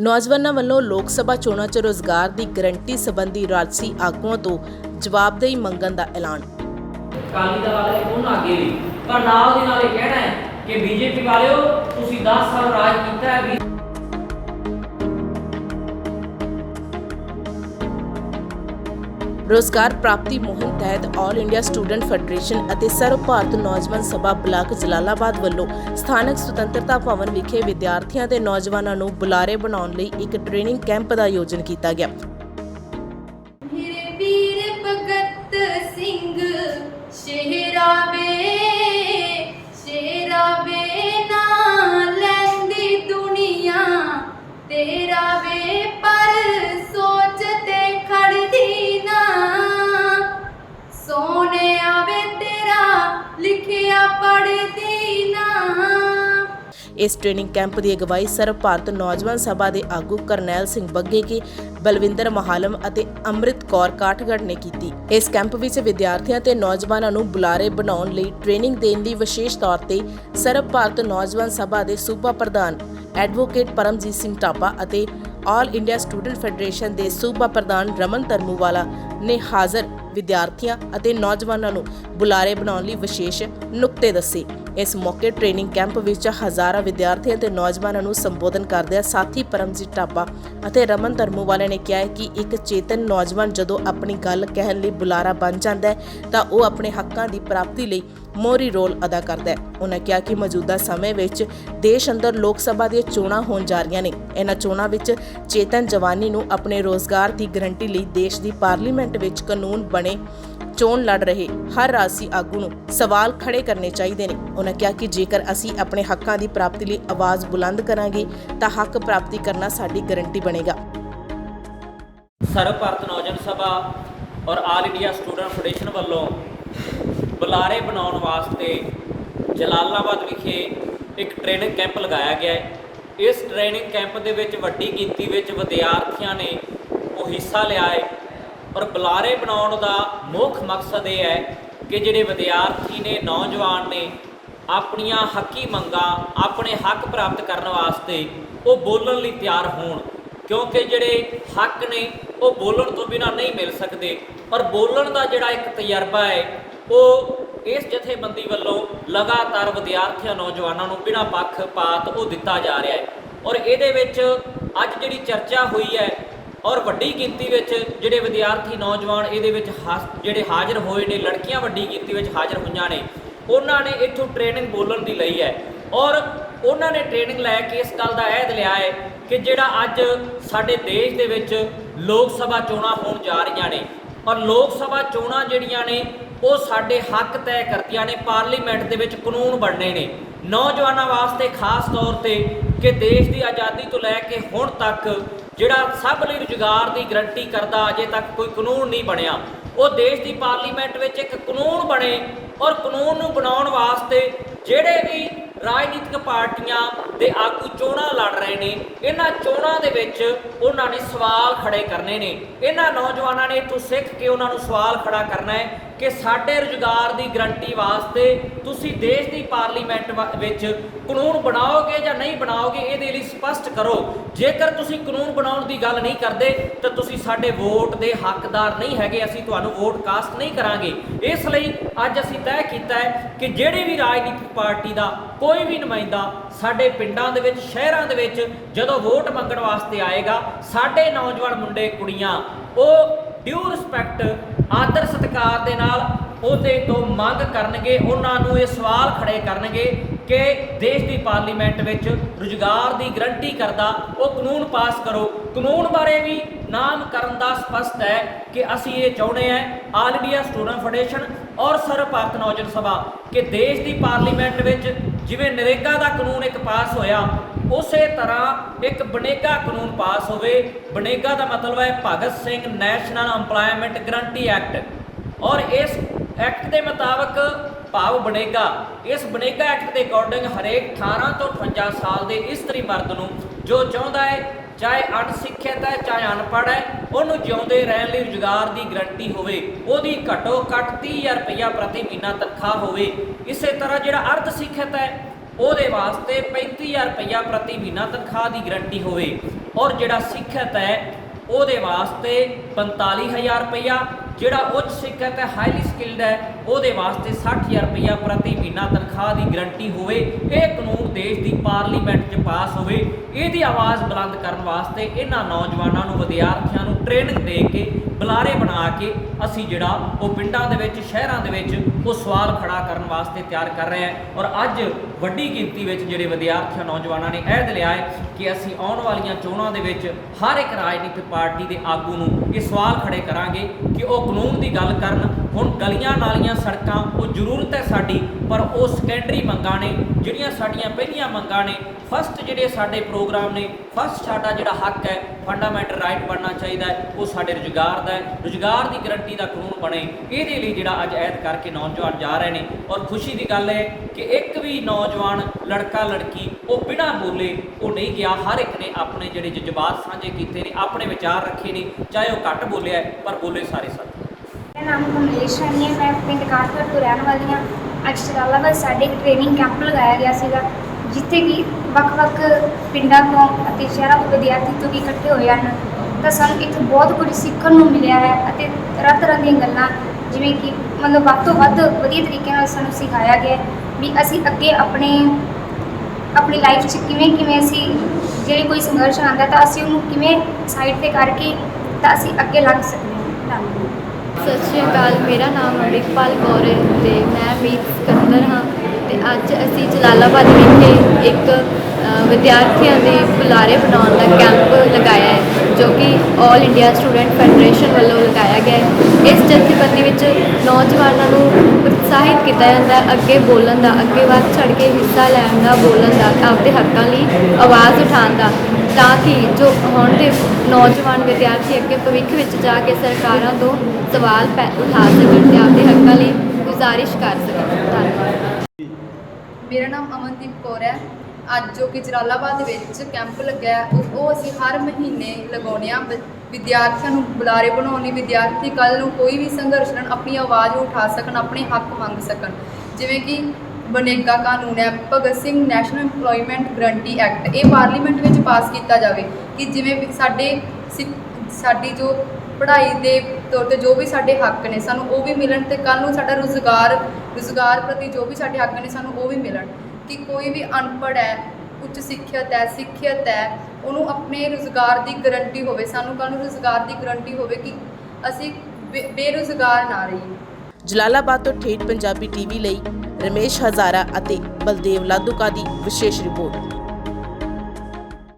ਨੌਜਵਾਨਾਂ ਵੱਲੋਂ ਲੋਕ ਸਭਾ ਚੋਣਾਂ 'ਚ ਰੋਜ਼ਗਾਰ ਦੀ ਗਰੰਟੀ ਸੰਬੰਧੀ ਰਾਜਸੀ ਆਗੂਆਂ ਤੋਂ ਜਵਾਬਦੇਹੀ ਮੰਗਣ ਦਾ ਐਲਾਨ। ਅਕਾਲੀ ਦਲ ਵਾਲੇ ਉਹਨਾਂ ਅੱਗੇ ਵੀ, ਪਰ ਨਾਲ ਦੀ ਨਾਲ ਇਹ ਕਹਿਣਾ ਹੈ ਕਿ ਬੀਜੇਪੀ ਵਾਲਿਓ, ਤੁਸੀਂ 10 ਸਾਲ ਰਾਜ ਕੀਤਾ ਹੈ ਰੋਜ਼ਗਾਰ ਪ੍ਰਾਪਤੀ ਮੁਹਿੰਮ ਤਹਿਤ ਆਲ ਇੰਡੀਆ ਸਟੂਡੈਂਟ ਫੈਡਰੇਸ਼ਨ ਅਤੇ ਸਰਵ ਭਾਰਤ ਨੌਜਵਾਨ ਸਭਾ ਬਲਾਕ ਜਲਾਲਾਬਾਦ ਵੱਲੋਂ ਸਥਾਨਕ ਸੁਤੰਤਰਤਾ ਭਵਨ ਵਿਖੇ ਵਿਦਿਆਰਥੀਆਂ ਤੇ ਨੌਜਵਾਨਾਂ ਨੂੰ ਬੁਲਾਰੇ ਬਣਾਉਣ ਲਈ ਇੱਕ ਟ੍ਰੇਨਿੰਗ ਕੈਂਪ ਦਾ ਆਯੋਜਨ ਕੀਤਾ ਗਿਆ। ਇਸ ਟ੍ਰੇਨਿੰਗ ਕੈਂਪ ਦੀ ਅਗਵਾਈ ਸਰਵ ਭਾਰਤ ਨੌਜਵਾਨ ਸਭਾ ਦੇ ਆਗੂ ਕਰਨੈਲ ਸਿੰਘ ਬੱਗੇਕੇ ਬਲਵਿੰਦਰ ਮਹਾਲਮ ਅਤੇ ਅੰਮ੍ਰਿਤ ਕੌਰ ਕਾਠਗੜ ਨੇ ਕੀਤੀ। ਇਸ ਕੈਂਪ ਵਿੱਚ ਵਿਦਿਆਰਥੀਆਂ ਤੇ ਨੌਜਵਾਨਾਂ ਨੂੰ ਬੁਲਾਰੇ ਬਣਾਉਣ ਲਈ ਟ੍ਰੇਨਿੰਗ ਦੇਣ ਦੀ ਵਿਸ਼ੇਸ਼ ਤੌਰ ਤੇ ਸਰਵ ਭਾਰਤ ਨੌਜਵਾਨ ਸਭਾ ਦੇ ਸੂਬਾ ਪ੍ਰਧਾਨ ਐਡਵੋਕੇਟ ਪਰਮਜੀਤ ਸਿੰਘ ਟਾਪਾ ਅਤੇ ਆਲ ਇੰਡੀਆ ਸਟੂਡੈਂਟ ਫੈਡਰੇਸ਼ਨ ਦੇ ਸੂਬਾ ਪ੍ਰਧਾਨ ਰਮਨ ਧਰਮੂਵਾਲਾ ਨੇ ਹਾਜ਼ਰ ਵਿਦਿਆਰਥੀਆਂ ਅਤੇ ਨੌਜਵਾਨਾਂ ਨੂੰ ਬੁਲਾਰੇ ਬਣਾਉਣ ਲਈ ਵਿਸ਼ੇਸ਼ ਨੁਕਤੇ ਦੱਸੇ। ਇਸ ਮੌਕੇ ਟ੍ਰੇਨਿੰਗ ਕੈਂਪ ਵਿੱਚ ਹਜ਼ਾਰਾਂ ਵਿਦਿਆਰਥੀਆਂ ਤੇ ਨੌਜਵਾਨਾਂ ਨੂੰ ਸੰਬੋਧਨ ਕਰਦਿਆਂ ਸਾਥੀ ਪਰਮਜੀਤ ਟਾਪਾ ਅਤੇ ਰਮਨ ਧਰਮੂਵਾਲੇ ਨੇ ਕਿਹਾ ਕਿ ਇੱਕ ਚੇਤਨ ਨੌਜਵਾਨ ਜਦੋਂ ਆਪਣੀ ਗੱਲ ਕਹਿਣ ਲਈ ਬੁਲਾਰਾ ਬਣ ਜਾਂਦਾ ਹੈ, ਤਾਂ ਉਹ ਆਪਣੇ ਹੱਕਾਂ ਦੀ ਪ੍ਰਾਪਤੀ ਲਈ ਮੋਰੀ ਰੋਲ ਅਦਾ ਕਰਦਾ ਹੈ। ਉਹਨਾਂ ਕਿਹਾ ਕਿ ਮੌਜੂਦਾ ਸਮੇਂ ਵਿੱਚ ਦੇਸ਼ ਅੰਦਰ ਲੋਕ ਸਭਾ ਦੀਆਂ ਚੋਣਾਂ ਹੋਣ ਜਾ ਰਹੀਆਂ ਨੇ। ਇਹਨਾਂ ਚੋਣਾਂ ਵਿੱਚ ਚੇਤਨ ਜਵਾਨੀ ਨੂੰ ਆਪਣੇ ਰੋਜ਼ਗਾਰ ਦੀ ਗਰੰਟੀ ਲਈ ਦੇਸ਼ ਦੀ ਪਾਰਲੀਮੈਂਟ ਵਿੱਚ ਕਾਨੂੰਨ ਬਣੇ ਚੋਣ ਲੜ ਰਹੇ ਹਰ ਰਾਸੀ ਆਗੂ ਨੂੰ ਸਵਾਲ ਖੜੇ ਕਰਨੇ ਚਾਹੀਦੇ ਨੇ। ਉਹਨਾਂ ਕਿਹਾ ਕਿ ਜੇਕਰ ਅਸੀਂ ਆਪਣੇ ਹੱਕਾਂ ਦੀ ਪ੍ਰਾਪਤੀ ਲਈ ਆਵਾਜ਼ ਬੁਲੰਦ ਕਰਾਂਗੇ, ਤਾਂ ਹੱਕ ਪ੍ਰਾਪਤੀ ਕਰਨਾ ਸਾਡੀ ਗਰੰਟੀ ਬਣੇਗਾ। ਸਰਵ ਭਾਰਤ ਨੌਜਵਾਨ ਸਭਾ ਔਰ ਆਲ ਇੰਡੀਆ ਸਟੂਡੈਂਟ ਫੈਡਰੇਸ਼ਨ ਵੱਲੋਂ ਬੁਲਾਰੇ ਬਣਾਉਣ ਵਾਸਤੇ ਜਲਾਲਾਬਾਦ ਵਿਖੇ ਇੱਕ ਟ੍ਰੇਨਿੰਗ ਕੈਂਪ ਲਗਾਇਆ ਗਿਆ ਹੈ। ਇਸ ਟ੍ਰੇਨਿੰਗ ਕੈਂਪ ਦੇ ਵਿੱਚ ਵੱਡੀ ਗਿਣਤੀ ਵਿੱਚ ਵਿਦਿਆਰਥੀਆਂ ਨੇ ਉਹ ਹਿੱਸਾ ਲਿਆ ਹੈ। ਔਰ ਬੁਲਾਰੇ ਬਣਾਉਣ ਦਾ ਮੁੱਖ ਮਕਸਦ ਇਹ ਹੈ ਕਿ ਜਿਹੜੇ ਵਿਦਿਆਰਥੀ ਨੇ, ਨੌਜਵਾਨ ਨੇ, ਆਪਣੀਆਂ ਹੱਕੀ ਮੰਗਾਂ, ਆਪਣੇ ਹੱਕ ਪ੍ਰਾਪਤ ਕਰਨ ਵਾਸਤੇ ਉਹ ਬੋਲਣ ਲਈ ਤਿਆਰ ਹੋਣ। ਕਿਉਂਕਿ ਜਿਹੜੇ ਹੱਕ ਨੇ, ਉਹ ਬੋਲਣ ਤੋਂ ਬਿਨਾ ਨਹੀਂ ਮਿਲ ਸਕਦੇ। ਔਰ ਬੋਲਣ ਦਾ ਜਿਹੜਾ ਇੱਕ ਤਜਰਬਾ ਹੈ ਉਹ ਇਸ ਜਥੇਬੰਦੀ ਵੱਲੋਂ ਲਗਾਤਾਰ ਵਿਦਿਆਰਥੀਆਂ, ਨੌਜਵਾਨਾਂ ਨੂੰ ਬਿਨਾਂ ਪੱਖਪਾਤ ਉਹ ਦਿੱਤਾ ਜਾ ਰਿਹਾ ਹੈ। ਔਰ ਇਹਦੇ ਵਿੱਚ ਅੱਜ ਜਿਹੜੀ ਚਰਚਾ ਹੋਈ ਹੈ ਔਰ ਵੱਡੀ ਗਿਣਤੀ ਵਿੱਚ ਜਿਹੜੇ ਵਿਦਿਆਰਥੀ, ਨੌਜਵਾਨ ਇਹਦੇ ਵਿੱਚ ਹਾਸ- ਜਿਹੜੇ ਹਾਜ਼ਰ ਹੋਏ ਨੇ, ਲੜਕੀਆਂ ਵੱਡੀ ਗਿਣਤੀ ਵਿੱਚ ਹਾਜ਼ਰ ਹੋਈਆਂ ਨੇ, ਉਹਨਾਂ ਨੇ ਇੱਥੋਂ ਟ੍ਰੇਨਿੰਗ ਬੋਲਣ ਦੀ ਲਈ ਹੈ। ਔਰ ਉਹਨਾਂ ਨੇ ਟ੍ਰੇਨਿੰਗ ਲੈ ਕੇ ਇਸ ਗੱਲ ਦਾ ਅਹਿਦ ਲਿਆ ਹੈ ਕਿ ਜਿਹੜਾ ਅੱਜ ਸਾਡੇ ਦੇਸ਼ ਦੇ ਵਿੱਚ ਲੋਕ ਸਭਾ ਚੋਣਾਂ ਹੋਣ ਜਾ ਰਹੀਆਂ ਨੇ। ਔਰ ਲੋਕ ਸਭਾ ਚੋਣਾਂ ਜਿਹੜੀਆਂ ਨੇ ਉਹ ਸਾਡੇ ਹੱਕ ਤੈਅ ਕਰਦੀਆਂ ਨੇ, ਪਾਰਲੀਮੈਂਟ ਦੇ ਵਿੱਚ ਕਾਨੂੰਨ ਬਣਨੇ ਨੇ। ਨੌਜਵਾਨਾਂ ਵਾਸਤੇ ਖਾਸ ਤੌਰ ਤੇ ਕਿ ਦੇਸ਼ ਦੀ ਆਜ਼ਾਦੀ ਤੋਂ ਲੈ ਕੇ ਹੁਣ ਤੱਕ ਜਿਹੜਾ ਸਭ ਲਈ ਰੁਜ਼ਗਾਰ ਦੀ ਗਰੰਟੀ ਕਰਦਾ, ਅਜੇ ਤੱਕ ਕੋਈ ਕਾਨੂੰਨ ਨਹੀਂ ਬਣਿਆ। ਉਹ ਦੇਸ਼ ਦੀ ਪਾਰਲੀਮੈਂਟ ਵਿੱਚ ਇੱਕ ਕਾਨੂੰਨ ਬਣੇ ਔਰ ਕਾਨੂੰਨ ਨੂੰ ਬਣਾਉਣ ਵਾਸਤੇ ਜਿਹੜੇ ਵੀ ਰਾਜਨੀਤਿਕ ਪਾਰਟੀਆਂ ਦੇ ਆਗੂ ਚੋਣਾਂ ਲੜ ਰਹੇ ਨੇ, ਇਹਨਾਂ ਚੋਣਾਂ ਦੇ ਵਿੱਚ ਉਹਨਾਂ ਨੇ ਸਵਾਲ ਖੜੇ ਕਰਨੇ ਨੇ। ਇਹਨਾਂ ਨੌਜਵਾਨਾਂ ਨੇ ਇੱਥੋਂ ਸਿੱਖ ਕੇ ਉਹਨਾਂ ਨੂੰ ਸਵਾਲ ਖੜਾ ਕਰਨਾ ਹੈ। ਕਿ ਸਾਡੇ ਰੁਜ਼ਗਾਰ ਦੀ ਗਰੰਟੀ ਵਾਸਤੇ ਤੁਸੀਂ ਦੇਸ਼ ਦੀ ਪਾਰਲੀਮੈਂਟ ਵਾ- ਵਿੱਚ ਕਾਨੂੰਨ ਬਣਾਓਗੇ ਜਾਂ ਨਹੀਂ ਬਣਾਓਗੇ, ਇਹਦੇ ਲਈ ਸਪਸ਼ਟ ਕਰੋ। ਜੇਕਰ ਤੁਸੀਂ ਕਾਨੂੰਨ ਬਣਾਉਣ ਦੀ ਗੱਲ ਨਹੀਂ ਕਰਦੇ, ਤਾਂ ਤੁਸੀਂ ਸਾਡੇ ਵੋਟ ਦੇ ਹੱਕਦਾਰ ਨਹੀਂ ਹੈਗੇ, ਅਸੀਂ ਤੁਹਾਨੂੰ ਵੋਟ ਕਾਸਟ ਨਹੀਂ ਕਰਾਂਗੇ। ਇਸ ਲਈ ਅੱਜ ਅਸੀਂ ਤੈਅ ਕੀਤਾ ਹੈ ਕਿ ਜਿਹੜੀ ਵੀ ਰਾਜਨੀਤਿਕ ਪਾਰਟੀ ਦਾ ਕੋਈ ਵੀ ਨੁਮਾਇੰਦਾ ਸਾਡੇ ਪਿੰਡਾਂ ਦੇ ਵਿੱਚ, ਸ਼ਹਿਰਾਂ ਦੇ ਵਿੱਚ ਜਦੋਂ ਵੋਟ ਮੰਗਣ ਵਾਸਤੇ ਆਏਗਾ, ਸਾਡੇ ਨੌਜਵਾਨ ਮੁੰਡੇ, ਕੁੜੀਆਂ, ਉਹ ਡਿਊ ਰਿਸਪੈਕਟ ਆਦਰ ਸਤਿਕਾਰ ਦੇ ਨਾਲ ਉਹਦੇ ਤੋਂ ਮੰਗ ਕਰਨਗੇ, ਉਹਨਾਂ ਨੂੰ ਇਹ ਸਵਾਲ ਖੜੇ ਕਰਨਗੇ ਕਿ ਦੇਸ਼ ਦੀ ਪਾਰਲੀਮੈਂਟ ਵਿੱਚ ਰੁਜ਼ਗਾਰ ਦੀ ਗਰੰਟੀ ਕਰਦਾ, ਉਹ ਕਾਨੂੰਨ ਪਾਸ ਕਰੋ। ਕਾਨੂੰਨ ਬਾਰੇ ਵੀ ਨਾਮ ਕਰਨ ਦਾ ਸਪਸ਼ਟ ਹੈ ਕਿ ਅਸੀਂ ਇਹ ਚਾਹੁੰਦੇ ਹਾਂ, ਆਲ ਇੰਡੀਆ ਸਟੂਡੈਂਟ ਫੈਡਰੇਸ਼ਨ ਔਰ ਸਰਵ ਭਾਰਤ ਨੌਜਵਾਨ ਸਭਾ, ਕਿ ਦੇਸ਼ ਦੀ ਪਾਰਲੀਮੈਂਟ ਵਿੱਚ ਜਿਵੇਂ ਨਰੇਗਾ ਦਾ ਕਾਨੂੰਨ ਇੱਕ ਪਾਸ ਹੋਇਆ, ਉਸੇ ਤਰ੍ਹਾਂ ਇੱਕ ਬਨੇਗਾ ਕਾਨੂੰਨ ਪਾਸ ਹੋਵੇ। ਬਨੇਗਾ ਦਾ ਮਤਲਬ ਹੈ Bhagat Singh national EMPLOYMENT guarantee act. ਔਰ ਇਸ ਐਕਟ ਦੇ ਮੁਤਾਬਕ ਭਾਵ ਬਣੇਗਾ ਇਸ ਬਣੇਗਾ ਐਕਟ ਦੇ ਅਕੋਰਡਿੰਗ ਹਰੇਕ 18 ਤੋਂ 58 ਸਾਲ ਦੇ ਇਸਤਰੀ ਮਰਦ ਨੂੰ ਜੋ ਚਾਹੁੰਦਾ ਹੈ, ਚਾਹੇ ਅਣਸਿੱਖਿਅਤ ਹੈ, ਚਾਹੇ ਅਨਪੜ੍ਹ ਹੈ, ਉਹਨੂੰ ਜਿਉਂਦੇ ਰਹਿਣ ਲਈ ਰੁਜ਼ਗਾਰ ਦੀ ਗਰੰਟੀ ਹੋਵੇ। ਉਹਦੀ ਘੱਟੋ ਘੱਟ 30000 ਰੁਪਇਆ ਪ੍ਰਤੀ ਮਹੀਨਾ ਤਨਖਾਹ ਹੋਵੇ। ਇਸੇ ਤਰ੍ਹਾਂ ਜਿਹੜਾ ਅਰਧ ਸਿੱਖਿਅਤ ਹੈ, ਉਹਦੇ ਵਾਸਤੇ 35000 ਰੁਪਇਆ ਪ੍ਰਤੀ ਮਹੀਨਾ ਤਨਖਾਹ ਦੀ ਗਰੰਟੀ ਹੋਵੇ। ਔਰ ਜਿਹੜਾ ਸਿੱਖਿਅਤ ਹੈ, ਉਹਦੇ ਵਾਸਤੇ 45000 ਰੁਪਇਆ ਜਿਹੜਾ ਉੱਚ ਸਿੱਖਿਅਤ ਹੈ ਹਾਈਲੀ ਸਕਿਲਡ ਹੈ। ਉਹਦੇ ਵਾਸਤੇ 60000 ਰੁਪਇਆ ਪ੍ਰਤੀ ਮਹੀਨਾ ਤਨਖਾਹ ਦੀ ਗਰੰਟੀ ਹੋਵੇ ਇਹ ਕਾਨੂੰਨ ਦੇਸ਼ ਦੀ ਪਾਰਲੀਮੈਂਟ 'ਚ ਪਾਸ ਹੋਵੇ, ਇਹਦੀ ਆਵਾਜ਼ ਬੁਲੰਦ ਕਰਨ ਵਾਸਤੇ ਇਹਨਾਂ ਨੌਜਵਾਨਾਂ ਨੂੰ, ਵਿਦਿਆਰਥੀਆਂ ਨੂੰ ਟ੍ਰੇਨਿੰਗ ਦੇ ਕੇ, ਬੁਲਾਰੇ ਬਣਾ ਕੇ ਅਸੀਂ ਜਿਹੜਾ ਉਹ ਪਿੰਡਾਂ ਦੇ ਵਿੱਚ, ਸ਼ਹਿਰਾਂ ਦੇ ਵਿੱਚ ਉਹ ਸਵਾਲ ਖੜਾ ਕਰਨ ਵਾਸਤੇ ਤਿਆਰ ਕਰ ਰਹੇ ਹਾਂ। ਔਰ ਅੱਜ ਵੱਡੀ ਗਿਣਤੀ ਵਿੱਚ ਜਿਹੜੇ ਵਿਦਿਆਰਥੀਆਂ, ਨੌਜਵਾਨਾਂ ਨੇ ਅਹਿਦ ਲਿਆ ਹੈ ਕਿ ਅਸੀਂ ਆਉਣ ਵਾਲੀਆਂ ਚੋਣਾਂ ਦੇ ਵਿੱਚ ਹਰ ਇੱਕ ਰਾਜਨੀਤਿਕ ਪਾਰਟੀ ਦੇ ਆਗੂ ਨੂੰ ਇਹ ਸਵਾਲ ਖੜੇ ਕਰਾਂਗੇ ਕਿ ਉਹ ਕਾਨੂੰਨ ਦੀ ਗੱਲ ਕਰਨ ਹੁਣ ਗਲੀਆਂ ਨਾਲੀਆਂ ਸੜਕਾਂ, ਉਹ ਜ਼ਰੂਰਤ ਹੈ ਸਾਡੀ, ਪਰ ਉਹ ਸੈਕੰਡਰੀ ਮੰਗਾਂ ਨੇ, ਜਿਹੜੀਆਂ ਸਾਡੀਆਂ ਪਹਿਲੀਆਂ ਮੰਗਾਂ ਨੇ ਫਸਟ ਜਿਹੜੇ ਸਾਡੇ ਪ੍ਰੋਗਰਾਮ ਨੇ ਫਸਟ ਸਾਡਾ ਜਿਹੜਾ ਹੱਕ ਹੈ ਫੰਡਾਮੈਂਟਲ ਰਾਈਟ ਬਣਨਾ ਚਾਹੀਦਾ ਉਹ ਸਾਡੇ ਰੁਜ਼ਗਾਰ ਦਾ ਹੈ, ਰੁਜ਼ਗਾਰ ਦੀ ਗਰੰਟੀ ਦਾ ਕਾਨੂੰਨ ਬਣੇ, ਇਹਦੇ ਲਈ ਜਿਹੜਾ ਅੱਜ ਐਦ ਕਰਕੇ ਨੌਜਵਾਨ ਜਾ ਰਹੇ ਨੇ, ਔਰ ਖੁਸ਼ੀ ਦੀ ਗੱਲ ਹੈ ਕਿ ਇੱਕ ਵੀ ਨੌਜਵਾਨ ਲੜਕਾ, ਲੜਕੀ, ਉਹ ਬਿਨਾਂ ਬੋਲੇ, ਉਹ ਨਹੀਂ ਗਿਆ, ਹਰ ਇੱਕ ਨੇ ਆਪਣੇ ਜਿਹੜੇ ਜਜ਼ਬਾਤ ਸਾਂਝੇ ਕੀਤੇ ਨੇ, ਆਪਣੇ ਵਿਚਾਰ ਰੱਖੇ ਨੇ, ਚਾਹੇ ਉਹ ਘੱਟ ਬੋਲਿਆ ਪਰ ਬੋਲੇ ਸਾਰੇ ਸਾਥੀ। ਮੇਰਾ ਨਾਮ ਕਮਲੇਸ਼ ਰਾਣੀ ਹੈ, ਮੈਂ ਪਿੰਡ ਕਾਠਗੜ੍ਹ ਤੋਂ ਰਹਿਣ ਵਾਲੀ ਹਾਂ। ਅੱਜ ਜਲਾਲਾਬਾਦ ਸਾਡੇ ਇੱਕ ਟ੍ਰੇਨਿੰਗ ਕੈਂਪ ਲਗਾਇਆ ਗਿਆ ਸੀਗਾ, ਜਿੱਥੇ ਕਿ ਵੱਖ-ਵੱਖ ਪਿੰਡਾਂ ਤੋਂ ਅਤੇ ਸ਼ਹਿਰਾਂ ਤੋਂ ਵਿਦਿਆਰਥੀ ਤੋਂ ਵੀ ਇਕੱਠੇ ਹੋਏ ਹਨ। ਤਾਂ ਸਾਨੂੰ ਇੱਥੇ ਬਹੁਤ ਕੁਝ ਸਿੱਖਣ ਨੂੰ ਮਿਲਿਆ ਹੈ ਅਤੇ ਤਰ੍ਹਾਂ ਤਰ੍ਹਾਂ ਦੀਆਂ ਗੱਲਾਂ, ਜਿਵੇਂ ਕਿ ਮਤਲਬ ਵੱਧ ਤੋਂ ਵੱਧ ਵਧੀਆ ਤਰੀਕੇ ਨਾਲ ਸਾਨੂੰ ਸਿਖਾਇਆ ਗਿਆ ਵੀ ਅਸੀਂ ਅੱਗੇ ਆਪਣੇ, ਆਪਣੀ ਲਾਈਫ 'ਚ ਕਿਵੇਂ ਕਿਵੇਂ ਅਸੀਂ ਜਿਹੜੇ ਕੋਈ ਸੰਘਰਸ਼ ਆਉਂਦਾ ਤਾਂ ਅਸੀਂ ਉਹਨੂੰ ਕਿਵੇਂ ਸਾਈਡ ਤੇ ਕਰਕੇ ਤਾਂ ਅਸੀਂ ਅੱਗੇ ਲੱਗ ਸਕਦੇ ਹਾਂ। ਧੰਨਵਾਦ। ਸਤਿ ਸ਼੍ਰੀ ਅਕਾਲ, ਮੇਰਾ ਨਾਮ ਅਮਰਿਕਪਾਲ ਕੌਰ ਹੈ ਤੇ ਮੈਂ ਮੀਤ ਸਿਕੰਦਰ ਹਾਂ ਤੇ ਅੱਜ ਅਸੀਂ ਜਲਾਲਾਬਾਦ ਵਿਖੇ ਇੱਕ ਵਿਦਿਆਰਥੀਆਂ ਦੇ ਬੁਲਾਰੇ ਬਣਾਉਣ ਦਾ ਕੈਂਪ ਲਗਾਇਆ ਹੈ, ਜੋ ਕਿ 올 ਇੰਡੀਆ ਸਟੂਡੈਂਟ ਫੈਡਰੇਸ਼ਨ ਵੱਲੋਂ ਲਗਾਇਆ ਗਿਆ ਹੈ। ਇਸ ਜਥੇਬੰਦੀ ਵਿੱਚ ਨੌਜਵਾਨਾਂ ਨੂੰ ਉਤਸ਼ਾਹਿਤ ਕੀਤਾ ਜਾਂਦਾ ਹੈ, ਅੱਗੇ ਬੋਲਣ ਦਾ, ਅੱਗੇ ਵੱਧ ਚੜ੍ਹ ਕੇ ਹਿੱਸਾ ਲੈਣ ਦਾ, ਬੋਲਣ ਦਾ, ਆਪਦੇ ਹੱਕਾਂ ਲਈ ਆਵਾਜ਼ ਉਠਾਉਣ ਦਾ। ਤਾਂ ਕਿ ਜੋ ਹੁਣ ਦੇ ਨੌਜਵਾਨ ਵਿਦਿਆਰਥੀ ਅੱਗੇ ਭਵਿੱਖ ਵਿੱਚ ਜਾ ਕੇ ਸਰਕਾਰਾਂ ਤੋਂ ਸਵਾਲ ਪੈ- ਉਠਾ ਸਕਣ ਤੇ ਆਪਣੇ ਹੱਕਾਂ ਲਈ ਗੁਜ਼ਾਰਿਸ਼ ਕਰ ਸਕਣ। ਧੰਨਵਾਦ। ਮੇਰਾ ਨਾਮ ਅਮਨਦੀਪ ਕੌਰ ਹੈ। ਅੱਜ ਜੋ ਕਿ ਜਲਾਲਾਬਾਦ ਦੇ ਵਿੱਚ ਕੈਂਪ ਲੱਗਿਆ ਹੈ, ਉਹ ਉਹ ਅਸੀਂ ਹਰ ਮਹੀਨੇ ਲਗਾਉਂਦੇ ਹਾਂ। ਬ ਵਿਦਿਆਰਥੀਆਂ ਨੂੰ ਬੁਲਾਰੇ ਬਣਾਉਣ ਲਈ ਵਿਦਿਆਰਥੀ ਕੱਲ ਨੂੰ ਕੋਈ ਵੀ ਸੰਘਰਸ਼ ਕਰਨ ਆਪਣੀ ਆਵਾਜ਼ ਉਠਾ ਸਕਣ ਆਪਣੇ ਹੱਕ ਮੰਗ ਸਕਣ। ਜਿਵੇਂ ਕਿ ਬਨੇਗਾ ਕਾਨੂੰਨ ਹੈ, Bhagat Singh national EMPLOYMENT guarantee act ਇਹ ਪਾਰਲੀਮੈਂਟ ਵਿੱਚ ਪਾਸ ਕੀਤਾ ਜਾਵੇ ਕਿ ਜਿਵੇਂ ਵੀ ਸਾਡੇ ਸਿੱਖ- ਸਾਡੀ ਜੋ ਪੜ੍ਹਾਈ ਦੇ ਤੌਰ ਤੇ ਜੋ ਵੀ ਸਾਡੇ ਹੱਕ ਨੇ, ਸਾਨੂੰ ਉਹ ਵੀ ਮਿਲਣ ਤੇ ਕੱਲ ਨੂੰ ਸਾਡਾ ਰੁਜ਼ਗਾਰ ਰੁਜ਼ਗਾਰ ਪ੍ਰਤੀ ਜੋ ਵੀ ਸਾਡੇ ਹੱਕ ਨੇ, ਸਾਨੂੰ ਉਹ ਵੀ ਮਿਲਣ। ਕਿ ਕੋਈ ਵੀ ਅਨਪੜ੍ਹ ਹੈ, ਉੱਚ ਸਿੱਖਿਅਤ ਹੈ ਸਿੱਖਿਅਤ ਹੈ, ਉਹਨੂੰ ਆਪਣੇ ਰੁਜ਼ਗਾਰ ਦੀ ਗਰੰਟੀ ਹੋਵੇ, ਸਾਨੂੰ ਕੱਲ ਨੂੰ ਰੁਜ਼ਗਾਰ ਦੀ ਗਰੰਟੀ ਹੋਵੇ ਕਿ ਅਸੀਂ ਬੇ- ਬੇਰੁਜ਼ਗਾਰ ਨਾ ਰਹੀਏ। ਜਲਾਲਾਬਾਦ ਤੋਂ ਠੇਠ ਪੰਜਾਬੀ ਟੀਵੀ ਲਈ ਰਮੇਸ਼ ਹਜ਼ਾਰਾ ਅਤੇ ਬਲਦੇਵ ਲਾਦੂਕਾ ਦੀ ਵਿਸ਼ੇਸ਼ ਰਿਪੋਰਟ।